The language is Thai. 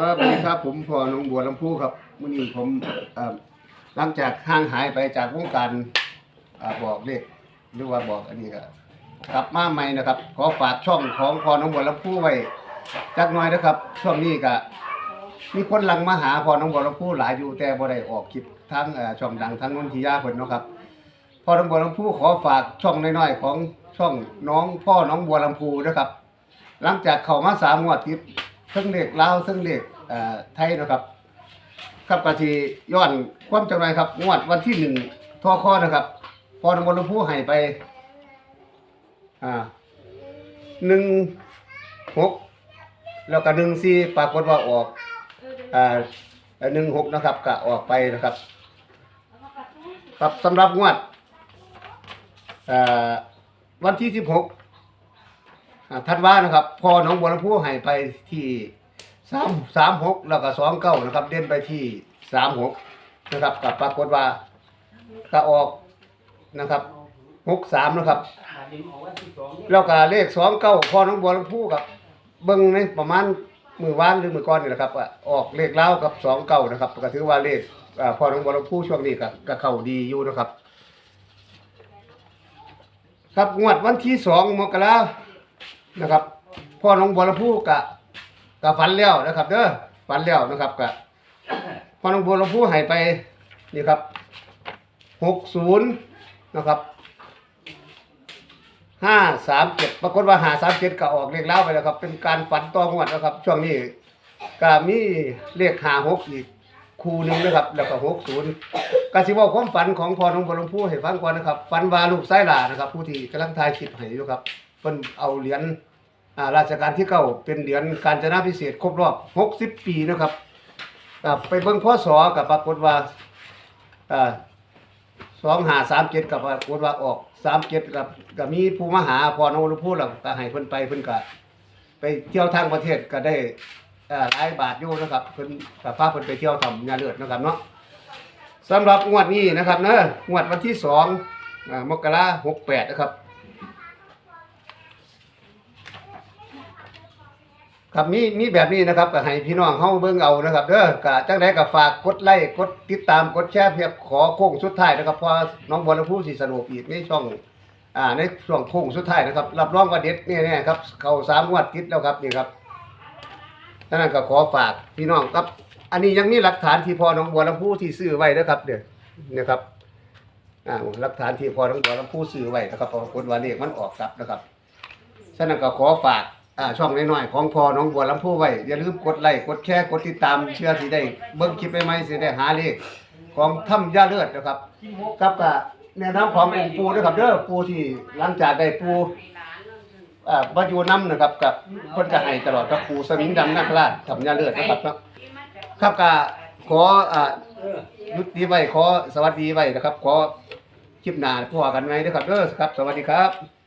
ครับสวัสดีครับผมพอหนองบัวลำพูครับมื่อนี้ผมเอ่อหลังจากห่างหายไปจากวงการอ่าบอกเลขหรือว่าบอกอันนี้ก็กลับมาใหม่นะครับ ขอฝากช่องของพอหนองบัวลำพูไว้จักหน่อยนะครับ ช่วงนี้ก็มีคนหลังมาหาพอหนองบัวลำพูหลายอยู่แต่บ่ได้ออกคลิปทั้งเอ่อช่องดังทั้งนนทิยาเพิ่นเนาะครับ พ่อหนองบัวลำพูขอฝากช่องน้อยๆของช่องน้องพ่อหนองบัวลำพูนะครับ หลังจากเข้ามาสามงวดติด ซึ่งเด็กลาวซึ่งเด็กไทยนะครับครับกะทีย้อนความจำไรครับ งวดวันที่หนึ่งทอคอนะครับ พอนำมลผู้ให้ไปอ่าหนึ่งหกแล้วก็หนึ่งสี่ปรากฏว่าออกอ่าหนึ่งหกนะครับก็ออกไปนะครับครับสำหรับงวดอ่าวันที่สิบหก ทัดว่านะครับ พอหน้องบัวลำพูให้ไปที่สามสามหกแล้วก็สองเก้านะครับ เด่นไปที่สามหกนะครับกับปรากฏว่าก็ออกนะครับหกสามนะครับ แล้วก็เลขสองเก้าพอหน้องบัวลำพูกับเบิ้งในประมาณมือว่านหรือมือก้อนนี่แหละครับออกเลขเล้าวกับสองเก้านะครับก็ถือว่าเลขพอหน้องบัวลำพูช่วงนี้ก็ก็เข้าดีอยู่นะครับ ครับงวดวันที่สองมกรา นะครับพ่อน้องบัวลำพูกะกะฝันแล้วนะครับเด้อฝันแล้วนะครับกะพ่อน้องบัวลำพูให้ไปนี่ครับหกศูนย์นะครับห้าสามเจ็ดปรากฏว่าหาสามเจ็ดก็ออกเลขเล่าไปแล้วครับ เป็นการฝันต่องวดนะครับ ช่วงนี้ก็มีเลขหาหกอีกคู่หนึ่งนะครับ แล้วก็หกศูนย์กสิเว่าความฝันของพ่อน้องบัวลำพูให้ฟังก่อนนะครับฝันว่าลูกไส้หลานะครับ ผู้ที่กำลังทายคลิปให้อยู่ครับ เพิ่นเอาเหรียญอ่าราชการที่เก้าเป็นเหรียญการจนาพิเศษครบรอบ60ปีนะครับไปเบิ่งพศกับปรากฏว่าอ่า2537กับปรากฏว่าออก37กับก็มีผู้มหาพอนรุพูดแล้วก็ให้เพิ่นไปเพิ่นก็ไปเที่ยวทางประเทศก็ได้อ่าหลายบาทอยู่นะครับเพิ่นก็พาเพิ่นไปเที่ยวทำงานเลือดนะครับเนาะสำหรับงวดนี้นะครับเนอะงวดวันที่2อ่ามกราคม68นะครับ ครับมีมีแบบนี้นะครับก็ให้พี่น้องเฮาเบิ่งเอานะครับเด้อก็จังไดก็ฝากกดไลค์กดติดตามกดแชร์เพียบขอโค้งสุดท้ายนะครับเพอน้องบัวลำพูสิสรุปอีกในช่องอ่าในช่วงโค้งสุดท้ายนะครับรับรองว่าเด็ดแน่ๆครับเข้าสามงวดติดแล้วครับนี่ครับฉะนั้นก็ขอฝากพี่น้องครับ อันนี้ยังมีหลักฐานที่พอน้องบัวลำพูที่ซื้อไว้นะครับเด้อนะครับอ่าหลักฐานที่พอน้องบัวลำพูซื้อไว้นะครับปรากฏว่าเลขมันออกครับนะครับฉะนั้นก็ขอฝาก อ่าช่องน้อยๆของพอน้องบัวลำพูไว้ อย่าลืมกดไลค์กดแชร์กดติดตามเชื่อสิได้ เบิ่งคลิปใหม่ๆสิได้หาเลขของถ้ำย่าเลือดนะครับครับก็แนะนำขององค์ปูนะครับเด้อปูที่หลังจากได้ปูอ่ามายูน้ำนะครับกับเพิ่นก็ให้ตลอดกับปูสมิงดำนาคราชถ้ำย่าเลือดนะครับครับก็ขออ่ายุติไว้ขอสวัสดีไว้นะครับ ขอคลิปหน้าพบกันไหมนะครับเด้อครับ สวัสดีครับ